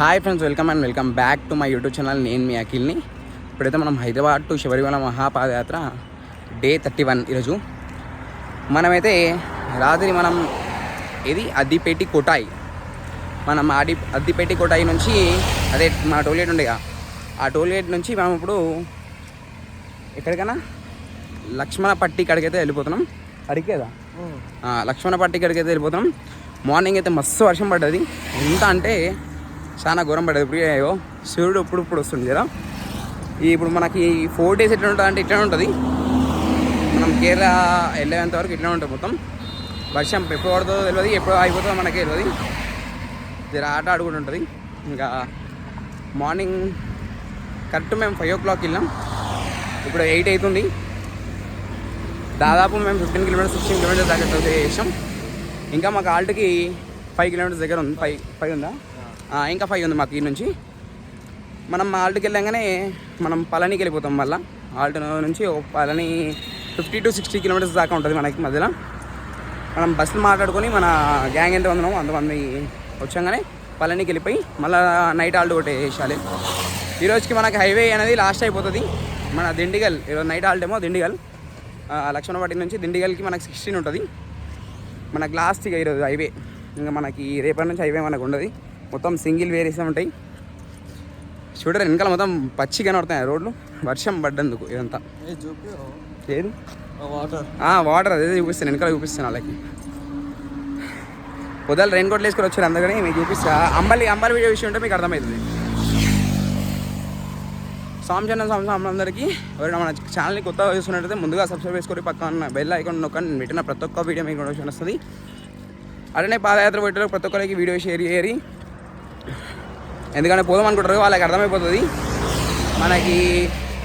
Hi friends welcome and welcome back to my YouTube channel నేను మీ అఖిల్ని. ఇప్పుడైతే మనం హైదరాబాద్ టు శబరిమల మహాపాదయాత్ర డే థర్టీ వన్ ఈరోజు. మనమైతే రాత్రి మనం ఇది అద్దిపేటి కోటాయి. మనం ఆడి అద్దిపేటి కోటాయి నుంచి అదే మన టోల్గేట్ ఉండేగా ఆ టోల్గేట్ నుంచి మనం ఇప్పుడు ఎక్కడికైనా లక్ష్మణ పట్టి కాడికైతే వెళ్ళిపోతున్నాం. అడిగేదా లక్ష్మణ పట్టి కాడికైతే వెళ్ళిపోతున్నాం. మార్నింగ్ అయితే మస్తు వర్షం పడ్డది. ఎంత అంటే చాలా ఘోరం పడేది ఇప్పుడు అయ్యో సూర్యుడు ఇప్పుడు ఇప్పుడు వస్తుంది కదా. ఇప్పుడు మనకి ఫోర్ డేస్ ఎట్లా ఉంటుంది అంటే ఇట్లా ఉంటుంది. మనం కేరళ వెళ్ళేంత వరకు ఇట్లా ఉంటుంది మొత్తం. వర్షం ఎప్పుడు పడుతుందో తెలియదు ఎప్పుడు అయిపోతుందో మనకి తెలియదు జర ఆట ఆడుకుంటుంటుంది ఇంకా మార్నింగ్ కరెక్ట్ మేము ఫైవ్ ఓ క్లాక్ వెళ్ళాం ఇప్పుడు ఎయిట్ అవుతుంది దాదాపు మేము ఫిఫ్టీన్ కిలోమీటర్స్ సిక్స్టీన్ కిలోమీటర్స్ దాకా చేసాం. ఇంకా మాకు ఆల్ట్కి ఫైవ్ కిలోమీటర్స్ దగ్గర ఉంది. ఫైవ్ ఫైవ్ ఉందా? ఇంకా ఫైవ్ ఉంది మాకు ఈ నుంచి. మనం ఆల్ట్కి వెళ్ళంగానే మనం పళనికి వెళ్ళిపోతాం మళ్ళీ. ఆల్ట్ నుంచి ఓ Palani fifty two sixty kilometres దాకా ఉంటుంది మనకి మధ్యలో. మనం బస్సులు మాట్లాడుకొని మన గ్యాంగ్ ఎంత ఉన్నామో అంతమంది వచ్చాగానే పళనికి వెళ్ళిపోయి మళ్ళీ నైట్ ఆల్ట్ ఒకటి వేసాలి ఈరోజుకి మనకి హైవే అనేది లాస్ట్ అయిపోతుంది. మన దిండిగల్ ఈరోజు నైట్ ఆల్ట్ ఏమో దిండిగల్. లక్ష్మణపాటి నుంచి దిండిగల్కి మనకి సిక్స్టీన్ ఉంటుంది. మనకు లాస్ట్ ఇక ఈరోజు హైవే ఇంకా మనకి రేపటి నుంచి హైవే మనకు ఉండదు. మొత్తం సింగిల్ వేరియేషన్ ఉంటాయి. చూడరు వెనకాల మొత్తం పచ్చి కనబడుతున్నాయి రోడ్లు. వర్షం పడ్డందుకు ఇదంతా. ఏది? వాటర్. అదే చూపిస్తాను వెనకాల చూపిస్తాను వాళ్ళకి. పొద్దులు రెయిన్ కోట్లు వేసుకొని వచ్చారు అందుకని మీకు చూపిస్తా. అంబలి అంబలి వీడియో విషయం ఉంటే మీకు అర్థమవుతుంది. సాంజన్న సాంసం అందరికీ. ఎవరైనా మన ఛానల్ని కొత్తగా చూస్తున్నట్టయితే ముందుగా సబ్స్క్రైబ్ చేసుకొని పక్కన బెల్ ఐకాన్ నొక్కండి. నేను పెట్టిన ప్రతి ఒక్క వీడియో మీకు నోటిఫికేషన్ వస్తుంది. అట్లనే పాదయాత్ర పెట్టే ప్రతి ఒక్కరికి వీడియో షేర్ చేయరి ఎందుకంటే పోదాం అనుకుంటారు వాళ్ళకి అర్థమైపోతుంది. మనకి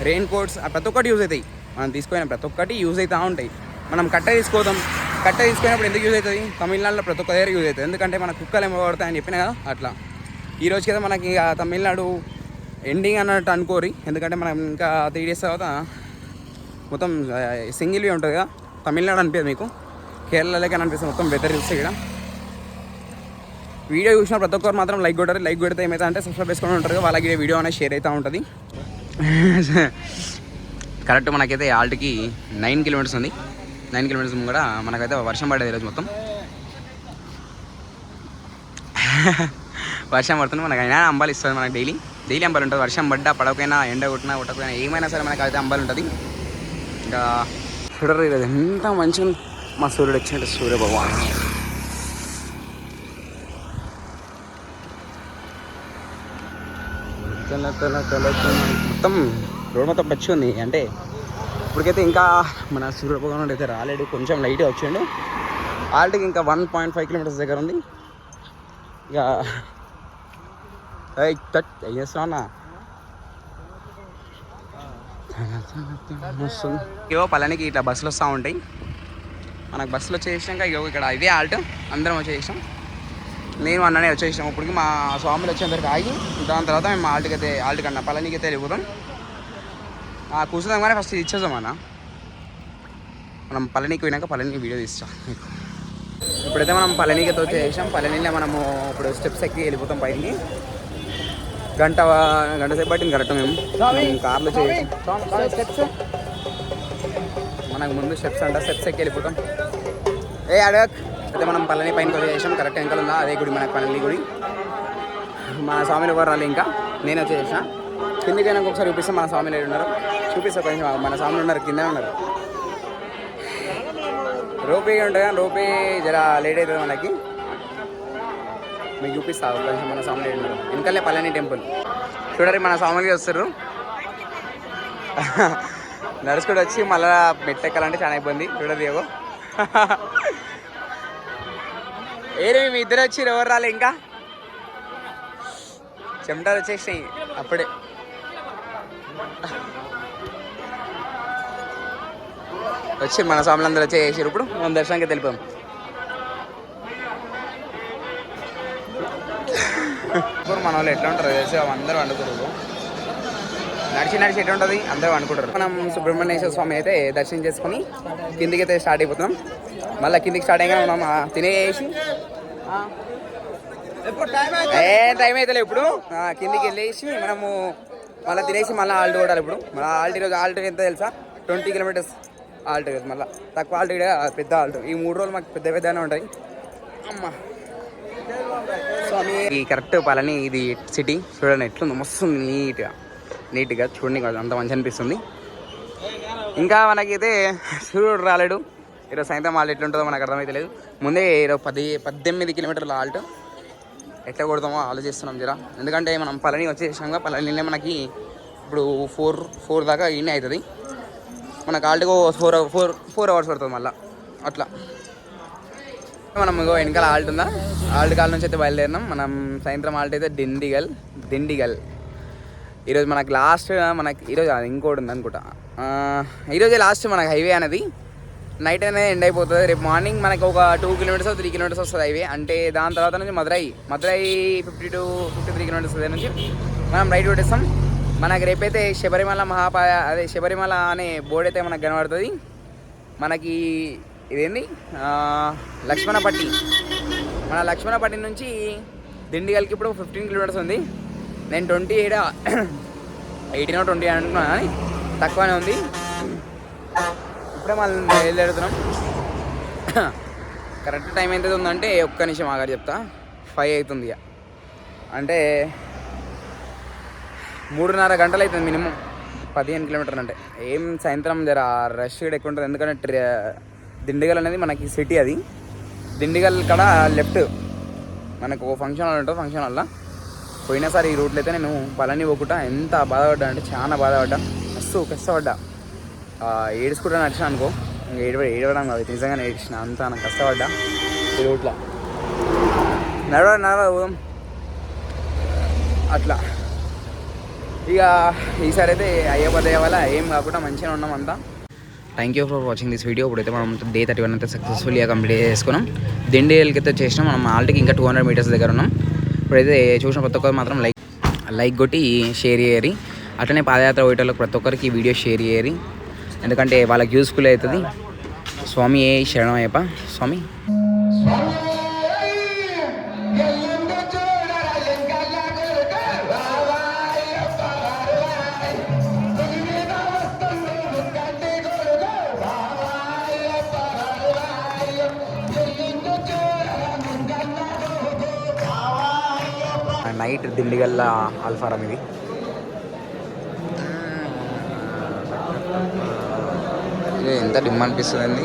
రెయిన్ కోట్స్ ప్రతి ఒక్కటి యూజ్ అవుతాయి. మనం తీసుకునే ప్రతి ఒక్కటి యూజ్ అవుతూ ఉంటాయి. మనం కట్ట తీసుకోదాం. కట్ట తీసుకునేప్పుడు ఎందుకు యూజ్ అవుతుంది? తమిళనాడులో ప్రతి ఒక్క దగ్గర యూజ్ అవుతుంది. ఎందుకంటే మన కుక్కలు ఏమో పడతాయని చెప్పిన కదా అట్లా. ఈ రోజు కదా మనకి తమిళనాడు ఎండింగ్ అన్నట్టు అనుకోరి ఎందుకంటే మనం ఇంకా త్రీ డేస్ తర్వాత మొత్తం సింగిల్వి ఉంటుంది కదా. తమిళనాడు అనిపించదు మీకు. కేరళలోకి అనిపిస్తుంది మొత్తం వెదర్ చూస్తే ఇక్కడ. వీడియో చూసిన ప్రతి ఒక్కరు మాత్రం లైక్ కొట్టారు లైక్ కొడితే ఏమైతే అంటే సబ్స్క్రైబ్ చేసుకుని ఉంటారు వాళ్ళకి వీడియో అనేది షేర్ అవుతూ ఉంటుంది. కరెక్ట్ మనకైతే ఆల్ట్కి నైన్ కిలోమీటర్స్ ఉంది. నైన్ కిలోమీటర్స్ కూడా మనకైతే వర్షం పడేది ఈరోజు మొత్తం. వర్షం పడుతుంది మనకి అయినా అంబాలు ఇస్తుంది మనకి డైలీ డైలీ అంబాలు ఉంటుంది వర్షం పడ్డా పడకపోయినా ఎండ కొట్టినా కొట్టకపోయినా ఏమైనా సరే మనకు అయితే అంబాలు ఉంటుంది. ఇంకా చూడరు ఈరోజు ఎంత మంచిగా మా సూర్యుడు వచ్చినట్టు సూర్య భగవాన్ తెల్ల తెల్ల తెల్ల మొత్తం రోడ్ మొత్తం పచ్చి ఉంది. అంటే ఇప్పటికైతే ఇంకా మన సూర్యభగవానుడు అయితే రాలేడు. కొంచెం లైట్గా వచ్చిండు. ఆల్రెడీ ఇంకా వన్ పాయింట్ ఫైవ్ కిలోమీటర్స్ దగ్గర ఉంది. ఇక ఏయ్, తట్ ఏం పలానికి ఇట్లా బస్సులు వస్తూ ఉంటాయి. మనకు బస్సులు వచ్చేసాక ఇగో ఇక్కడ ఇదే ఆల్ట్. అందరం వచ్చేసాం నేను అన్ననే వచ్చేసాం ఇప్పటికి మా స్వాములు వచ్చేంతవరకు ఆగి దాని తర్వాత మేము ఆల్ట్కి అయితే ఆల్ట్ కన్నా పళనికి అయితే వెళ్ళిపోతాం. కూర్చుందాం కానీ ఫస్ట్ ఇచ్చేద్దాం అన్న. మనం పళనికి పోయినాక పళని వీడియో తీస్తాం. మీకు ఇప్పుడైతే మనం పళనికి అయితే వచ్చేసాం పళనిలో మనము ఇప్పుడు స్టెప్స్ ఎక్కి వెళ్ళిపోతాం పైకి. గంట గంట సేపు పట్టింది కరెక్ట్ మేము. మేము కార్లో చేసాం స్టెప్స్ మనకు ముందు స్టెప్స్ అంట. స్టెప్స్ ఎక్కి వెళ్ళిపోతాం. ఏ అడగక్. అయితే మనం పళ్ళని పైన వచ్చేసాం కరెక్ట్ వెనకాల ఉందా? అదే గుడి మనకు పళని గుడి. మన స్వామిని ఎవరు ఇంకా? నేను వచ్చేసిన కిందకైనా ఒకసారి చూపిస్తే మన స్వామిని ఉన్నారు చూపిస్తా కొంచెం మన స్వామిని ఉన్నారు కింద ఉన్నారు. రోపే ఉంటుంది కానీ రోపే జర లేట్ అవుతుంది మనకి. మీకు చూపిస్తా కొంచెం మన స్వామిని ఉన్నారు వెనకాలే పళ్ళని టెంపుల్. చూడరి మన స్వామికి వస్తారు నడుచుకుంటూ వచ్చి మళ్ళీ మెట్టెక్కాలంటే చాలా ఇబ్బంది. చూడదు ఏవో ఏరే మీ ఇద్దరు వచ్చి ఎవరు రాలే ఇంకా? చెమటలు వచ్చేసినాయి అప్పుడే. వచ్చి మన స్వాములందరూ వచ్చేసారు ఇప్పుడు మనం దర్శనానికి తెలిపాం ఇప్పుడు మన వాళ్ళు ఎట్లా ఉంటారు తెలిసి? అందరూ వండుకుంటారు. నడిచి నడిచి ఎట్లా ఉంటుంది అందరూ అనుకుంటారు మనం సుబ్రహ్మణ్యేశ్వర స్వామి అయితే దర్శనం చేసుకుని కిందికి అయితే స్టార్ట్ అయిపోతున్నాం. మళ్ళీ కిందికి స్టార్ట్ అయ్యా ఉన్నాం తినేసి ఏ టైం అయితే ఇప్పుడు. కిందికి వెళ్ళేసి మనము మళ్ళీ తినేసి మళ్ళీ ఆల్ట్ కొట్టాలి ఇప్పుడు. మళ్ళీ ఆల్ట్ ఈరోజు ఆల్ట్ ఎంత తెలుసా? ట్వంటీ కిలోమీటర్స్ ఆల్ట్ ఈరోజు మళ్ళీ. తక్కువ ఆల్ట్ ఇక్కడ పెద్ద ఆల్ట్ ఈ మూడు రోజులు మాకు పెద్ద పెద్దగానే ఉంటాయి. అమ్మ. స్వామి. ఈ కరెక్ట్ పలని ఇది సిటీ చూడండి ఎట్లుంది. మస్తు నీట్గా. నీట్గా చూడండి అంత మంచి అనిపిస్తుంది. ఇంకా మనకైతే సూర్యుడు రాలేడు. ఈరోజు సాయంత్రం వాళ్ళు ఎట్లుంటుందో మనకు అర్థమైతే లేదు. ముందే ఈరోజు పది పద్దెనిమిది కిలోమీటర్ల ఆల్ట్ ఎట్లా కొడతామో ఆలోచిస్తున్నాం జరా. ఎందుకంటే మనం పళని వచ్చేసాక పళనిలో మనకి ఇప్పుడు ఫోర్ ఫోర్ దాకా ఈయన అవుతుంది. మనకు ఆల్ట్గా ఫోర్ ఫోర్ ఫోర్ అవర్స్ పడుతుంది మళ్ళీ. అట్లా. మనం ఇగో వెనకాల ఆల్ట్ ఉందా? ఆల్ట్ కాల నుంచి అయితే బయలుదేరినాం. మనం సాయంత్రం ఆల్ట్ అయితే దిండిగల్ దిండిగల్. ఈరోజు మనకి లాస్ట్ మనకి ఈరోజు అది ఇంకోటి ఉంది అనుకుంటా. ఈరోజే లాస్ట్ మనకి హైవే అనేది. నైట్ అనేది ఎండ్ అయిపోతుంది. రేపు మార్నింగ్ మనకు ఒక టూ కిలోమీటర్స్ త్రీ కిలోమీటర్స్ వస్తుంది హైవే అంటే దాని తర్వాత నుంచి Madurai Madurai fifty two fifty three kilometres దగ్గర నుంచి మనం రైట్ కొట్టేస్తాం. మనకి రేపైతే శబరిమల మహాపాయ అదే శబరిమల అనే బోర్డు అయితే మనకు కనబడుతుంది. మనకి ఇదేంది? లక్ష్మణపట్టి. మన లక్ష్మణపట్టి నుంచి దిండిగల్కి ఇప్పుడు ఫిఫ్టీన్ కిలోమీటర్స్ ఉంది. నేను ట్వంటీ ఎయిట్ ఎయిటీన్ ట్వంటీ అనుకున్నాను కానీ తక్కువనే ఉంది. అప్పుడే మళ్ళీ బయలుదేరుతున్నాం. కరెక్ట్ టైం ఎంత ఉందంటే ఒక్క నిమిషం ఆగారు చెప్తా. ఫైవ్ అవుతుంది ఇక. అంటే మూడున్నర గంటలు అవుతుంది మినిమం. పదిహేను కిలోమీటర్లు అంటే. ఏం సాయంత్రం జర రష్ కూడా ఎక్కువ ఉంటుంది. ఎందుకంటే ట్ర- దిండిగల్ అనేది మనకి సిటీ అది. దిండిగల్ కాడ లెఫ్ట్ మనకు ఒక ఫంక్షన్ హాల్ ఉంటుంది ఫంక్షన్ హాల్లో. పోయినసారి ఈ రూట్లో అయితే నేను పలాని పోకుండా ఎంత బాధపడ్డా అంటే చాలా బాధపడ్డా. మస్తు కష్టపడ్డా. ఏడుచుకుంటా నడిచిన అనుకో. ఇంకా ఏడవ ఏడవడం కాదు నిజంగా ఏడ్చిన. అంత నాకు కష్టపడ్డా. ఈ రూట్లో నడవ నడవ అట్లా. ఇక ఈసారి అయితే అయ్యప్ప దయ వల్ల ఏం కాకుండా మంచిగా ఉన్నాం అంతా. Thank you for watching this video ఇప్పుడైతే మనం డే థర్టీ వన్ అయితే సక్సెస్ఫుల్గా కంప్లీట్ చేసుకున్నాం. దిండేళ్ళకి అయితే చేసినాం. మనం ఆల్రెడీ ఇంకా టూ హండ్రెడ్ మీటర్స్ దగ్గర ఉన్నాం. ఇప్పుడైతే చూసిన ప్రతి ఒక్కరు మాత్రం లైక్ లైక్ కొట్టి షేర్ చేయరి అట్లనే పాదయాత్ర పోయేటోళ్ళకి ప్రతి ఒక్కరికి వీడియో షేర్ చేయరి ఎందుకంటే వాళ్ళకి యూస్ఫుల్ అవుతుంది. స్వామి ఏ శరణమయ్యప్ప? స్వామి. నైట్ దిండిగల్ల అల్ఫారం ఇది. ఎంత డిమ్ అనిపిస్తుంది